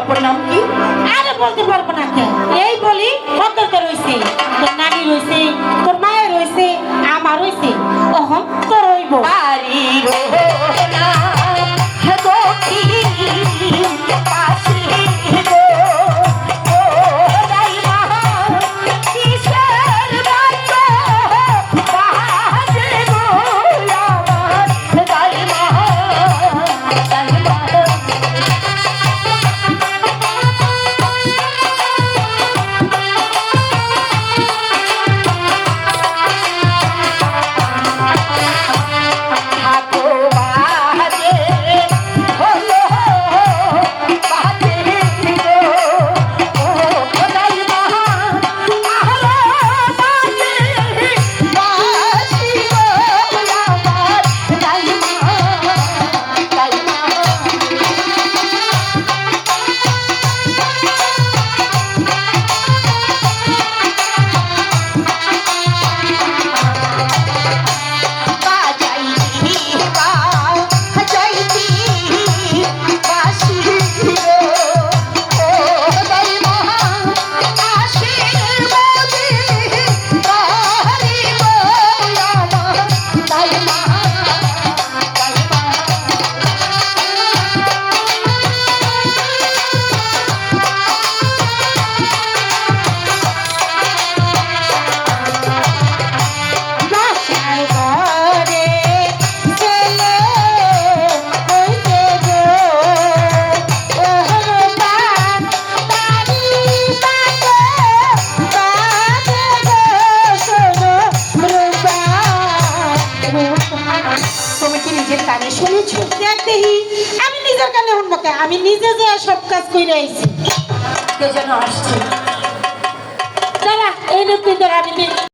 অপর নাম কি? আরে বলতে পারব না কেন। এই বলি অন্তর্কে রয়েছে, তোর নানি রয়েছে, তোর মায়ের রয়েছে, আমার রয়েছে। অহম তো রইব পারি না। নিজের কানে শুনেছো দেখ দেখি। আমি নিজের কানে শুনব? আমি নিজে যে সব কাজ করে আইছি। কে যেন আসছে। দাঁড়া, এই নতুন আমি